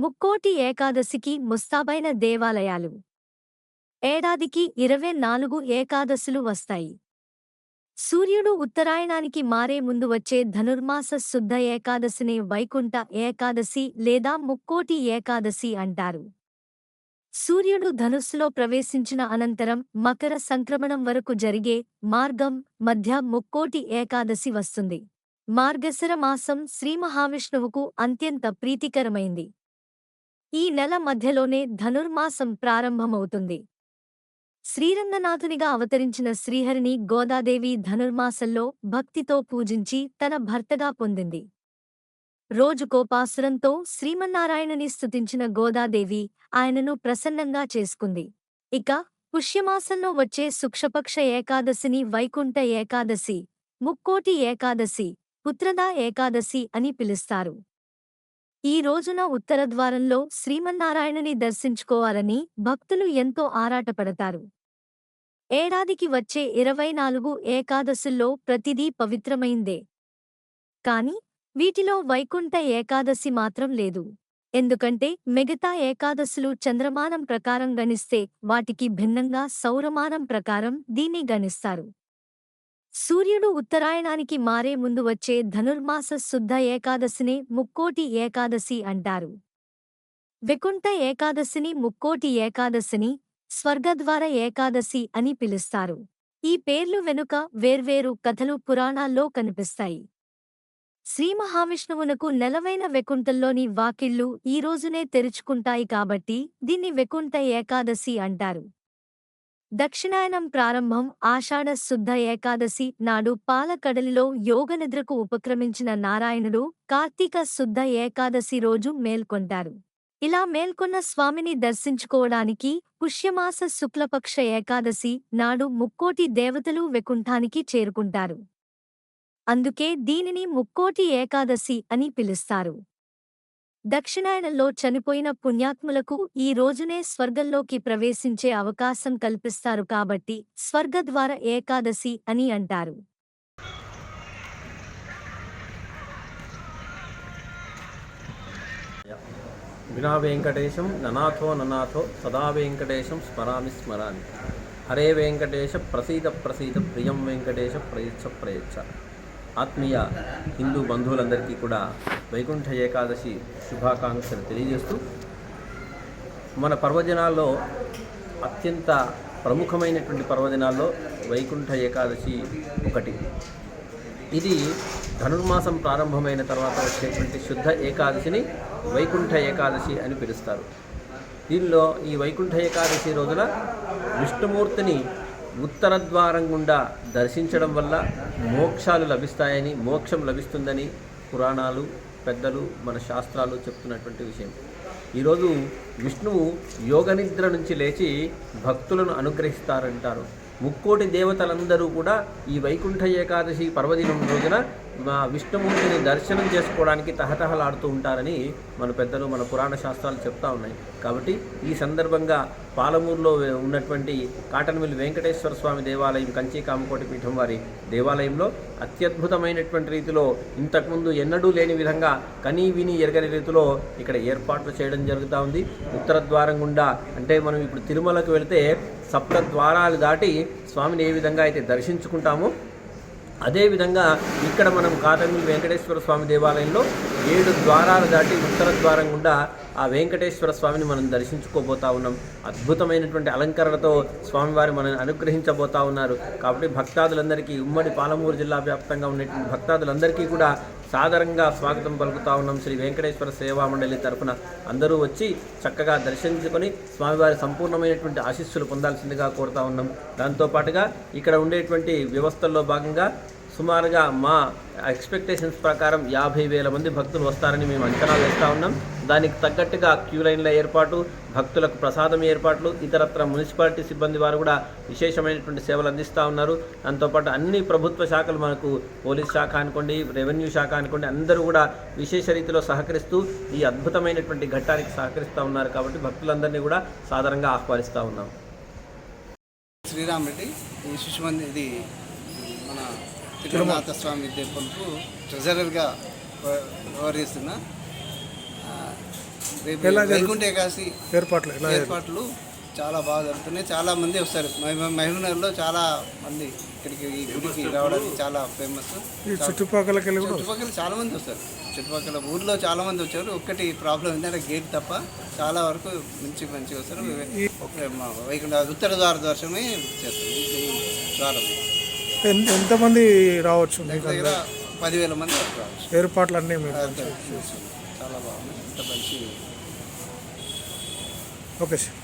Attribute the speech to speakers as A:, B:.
A: ముక్కోటి ఏకాదశికి ముస్తాబైన దేవాలయాలు. ఏడాదికి ఇరవై నాలుగు ఏకాదశులు వస్తాయి. సూర్యుడు ఉత్తరాయణానికి మారే ముందు వచ్చే ధనుర్మాస శుద్ధ ఏకాదశిని వైకుంఠ ఏకాదశి లేదా ముక్కోటి ఏకాదశి అంటారు. సూర్యుడు ధనుస్సులో ప్రవేశించిన అనంతరం మకర సంక్రమణం వరకు జరిగే మార్గం మధ్య ముక్కోటి ఏకాదశి వస్తుంది. మార్గశర మాసం శ్రీ మహావిష్ణువుకు అత్యంత ప్రీతికరమైంది. ఈ నెల మధ్యలోనే ధనుర్మాసం ప్రారంభమవుతుంది. శ్రీరంగనాథునిగా అవతరించిన శ్రీహరిని గోదాదేవి ధనుర్మాసంలో భక్తితో పూజించి తన భర్తగా పొందింది. రోజుకోపాసురంతో శ్రీమన్నారాయణుని స్థుతించిన గోదాదేవి ఆయనను ప్రసన్నంగా చేసుకుంది. ఇక పుష్యమాసంలో వచ్చే శుక్షపక్ష ఏకాదశిని వైకుంఠ ఏకాదశి ముక్కోటి ఏకాదశి పుత్రదా ఏకాదశి అని పిలుస్తారు. ఈ రోజున ఉత్తరద్వారంలో శ్రీమన్నారాయణుని దర్శించుకోవాలని భక్తులు ఎంతో ఆరాటపడతారు. ఏడాదికి వచ్చే ఇరవై నాలుగు ఏకాదశుల్లో ప్రతిదీ పవిత్రమైందే. కాని వీటిలో వైకుంఠ ఏకాదశి మాత్రం లేదు. ఎందుకంటే మిగతా ఏకాదశులు చంద్రమానం ప్రకారం గణిస్తే వాటికి భిన్నంగా సౌరమానం ప్రకారం దీన్ని గణిస్తారు. సూర్యుడు ఉత్తరాయణానికి మారే ముందు వచ్చే ధనుర్మాస శుద్ధ ఏకాదశినే ముక్కోటి ఏకాదశి అంటారు. వికుంఠ ఏకాదశిని ముక్కోటి ఏకాదశిని స్వర్గద్వార ఏకాదశి అని పిలుస్తారు. ఈ పేర్లు వెనుక వేర్వేరు కథలు పురాణాల్లో కనిపిస్తాయి. శ్రీ మహావిష్ణువునకు నెలవైన వెకుంఠంలోని వాకిళ్ళు ఈ రోజునే తెరుచుకుంటాయి కాబట్టి దీన్ని వెకుంఠ ఏకాదశి అంటారు. దక్షిణాయనం ప్రారంభం ఆషాఢ శుద్ధ ఏకాదశి నాడు పాలకడలిలో యోగనిద్రకు ఉపక్రమించిన నారాయణుడు కార్తీక శుద్ధ ఏకాదశి రోజు మేల్కొంటారు. ఇలా మేల్కొన్న స్వామిని దర్శించుకోవడానికి పుష్యమాస శుక్లపక్ష ఏకాదశి నాడు ముక్కోటి దేవతలు వెకుంఠానికి చేరుకుంటారు. అందుకే దీనిని ముక్కోటి ఏకాదశి అని పిలుస్తారు. దక్షిణాయనంలో చనిపోయిన పుణ్యాత్ములకు ఈ రోజునే స్వర్గంలోకి ప్రవేశించే అవకాశం కల్పిస్తారు కాబట్టి స్వర్గద్వార ఏకాదశి అని అంటారు.
B: వినా వెంకటేశం ననాథో ననాథో సదా వెంకటేశం స్మరామి స్మరామి. హరే వెంకటేశ ప్రసీద ప్రసీద ప్రియం వెంకటేశ ప్రయచ్చ ప్రయచ్చ. ఆత్మీయ హిందూ బంధువులందరికీ కూడా వైకుంఠ ఏకాదశి శుభాకాంక్షలు తెలియజేస్తూ మన పర్వదినాల్లో అత్యంత ప్రముఖమైనటువంటి పర్వదినాల్లో వైకుంఠ ఏకాదశి ఒకటి. ఇది ధనుర్మాసం ప్రారంభమైన తర్వాత వచ్చేటువంటి శుద్ధ ఏకాదశిని వైకుంఠ ఏకాదశి అని పిలుస్తారు. దీనిలో ఈ వైకుంఠ ఏకాదశి రోజున విష్ణుమూర్తిని ఉత్తర ద్వారం గుండా దర్శించడం వల్ల మోక్షాలు లభిస్తాయని మోక్షం లభిస్తుందని పురాణాలు పెద్దలు మన శాస్త్రాలు చెప్తున్నటువంటి విషయం. ఈరోజు విష్ణువు యోగనిద్ర నుంచి లేచి భక్తులను అనుగ్రహిస్తారంటారు. ముక్కోటి దేవతలందరూ కూడా ఈ వైకుంఠ ఏకాదశి పర్వదినం రోజున మా విష్ణుమూర్తిని దర్శనం చేసుకోవడానికి తహతహలాడుతూ ఉంటారని మన పెద్దలు మన పురాణ శాస్త్రాలు చెప్తా ఉన్నాయి. కాబట్టి ఈ సందర్భంగా పాలమూరులో ఉన్నటువంటి కాటన్మిల్ వెంకటేశ్వర స్వామి దేవాలయం కంచి కామకోటి పీఠం వారి దేవాలయంలో అత్యద్భుతమైనటువంటి రీతిలో ఇంతకుముందు ఎన్నడూ లేని విధంగా కనీ విని ఎరగని రీతిలో ఇక్కడ ఏర్పాట్లు చేయడం జరుగుతూ ఉంది. ఉత్తర ద్వారం గుండా అంటే మనం ఇప్పుడు తిరుమలకు వెళితే సప్త ద్వారాలు దాటి స్వామిని ఏ విధంగా అయితే దర్శించుకుంటామో అదేవిధంగా ఇక్కడ మనం కాటంగుల్ వెంకటేశ్వర స్వామి దేవాలయంలో ఏడు ద్వారాలు దాటి ఉత్తర ద్వారం గుండా ఆ వెంకటేశ్వర స్వామిని మనం దర్శించుకోబోతా ఉన్నాం. అద్భుతమైనటువంటి అలంకరణతో స్వామివారి మనల్ని అనుగ్రహించబోతా ఉన్నారు. కాబట్టి భక్తాదులందరికీ ఉమ్మడి పాలమూరు జిల్లా వ్యాప్తంగా ఉన్నటువంటి భక్తాదులందరికీ కూడా సాదరంగా స్వాగతం పలుకుతా ఉన్నాం. శ్రీ వెంకటేశ్వర సేవా మండలి తరఫున అందరూ వచ్చి చక్కగా దర్శించుకొని స్వామివారి సంపూర్ణమైనటువంటి ఆశీస్సులు పొందాల్సిందిగా కోరుతా ఉన్నాం. దాంతోపాటుగా ఇక్కడ ఉండేటువంటి వ్యవస్థల్లో భాగంగా సుమారుగా మా ఎక్స్పెక్టేషన్స్ ప్రకారం యాభై వేల మంది భక్తులు వస్తారని మేము అంచనా వేస్తూ ఉన్నాం. దానికి తగ్గట్టుగా క్యూ లైన్ల ఏర్పాటు భక్తులకు ప్రసాదం ఏర్పాట్లు ఇతరత్ర మున్సిపాలిటీ సిబ్బంది వారు కూడా విశేషమైనటువంటి సేవలు అందిస్తూ ఉన్నారు. దాంతోపాటు అన్ని ప్రభుత్వ శాఖలు మనకు పోలీస్ శాఖ అనుకోండి రెవెన్యూ శాఖ అనుకోండి అందరూ కూడా విశేష రీతిలో సహకరిస్తూ ఈ అద్భుతమైనటువంటి ఘట్టానికి సహకరిస్తూ ఉన్నారు కాబట్టి భక్తులందరినీ కూడా సాధారణంగా ఆహ్వానిస్తూ ఉన్నాం.
C: శ్రీరామ్ రెడ్డి ఈ శిశుమంది ఇది మన తిరుమలాత స్వామి టెంపుల్కు ట్రెజరర్గా వ్యవహరిస్తున్నా? వైకుంఠ ఏకాదశి
D: ఏర్పాట్లు
C: ఏర్పాట్లు చాలా బాగా జరుగుతున్నాయి. చాలా మంది వస్తారు. మహబూబ్నగర్లో చాలా మంది ఇక్కడికి ఈ గుడికి రావడానికి చాలా ఫేమస్
D: కూడా
C: చుట్టుపక్కల చాలా మంది వస్తారు. చుట్టుపక్కల ఊర్లో చాలా మంది వచ్చారు. ఒక్కటి ప్రాబ్లం ఏంటంటే గేట్ తప్ప చాలా వరకు మంచి మంచిగా వస్తారు. వైకుంఠ ఉత్తర ద్వార దర్శనమే చేస్తారు. ఈ ద్వారం.
D: ఎంతమంది రావచ్చు?
C: దగ్గర పదివేల మంది రావచ్చు.
D: ఏర్పాట్లు అన్నీ మీకు
C: చాలా బాగుంది.
D: Okay sir.